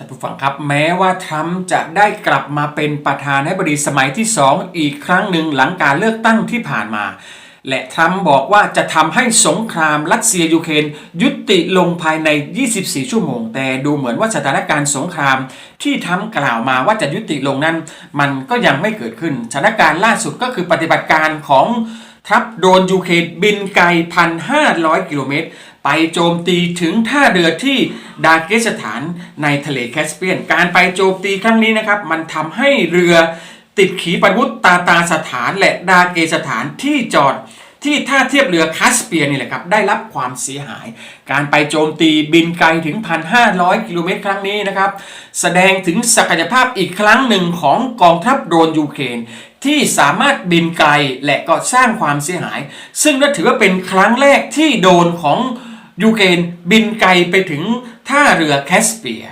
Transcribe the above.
ท่านผู้ฟังครับแม้ว่าทรัมป์จะได้กลับมาเป็นประธานาธิบดีสมัยที่ 2 อีกครั้งหนึ่งหลังการเลือกตั้งที่ผ่านมา และทรัมป์บอกว่าจะทำให้สงครามรัสเซียยูเครนยุติลงภายใน 24 ชั่วโมง แต่ดูเหมือนว่าสถานการณ์สงครามที่ทรัมป์กล่าวมาว่าจะยุติลงนั้น มันก็ยังไม่เกิดขึ้นสถานการณ์ล่าสุดก็คือปฏิบัติการของทัพโดรนยูเครนบินไกล 1,500 กิโลเมตร ไปโจมตีถึงท่าเรือที่ดาเกสถานในทะเลแคสเปียน การไปโจมตีครั้งนี้นะครับ มันทำให้เรือติดขีปนาวุธตาตาสถานและดาเกสถานที่จอดที่ท่าเทียบเรือคัสเปียนนี่แหละครับได้รับความเสียหาย การไปโจมตีบินไกลถึง 1,500 กิโลเมตรครั้งนี้นะครับ แสดงถึงศักยภาพอีกครั้งหนึ่งของกองทัพโดรนยูเครนที่สามารถบินไกลและก็สร้างความเสียหาย ซึ่งนั่นถือว่าเป็นครั้งแรกที่โดนของ ยูเครนบินไกลไปถึงท่าเรือแคสเปีย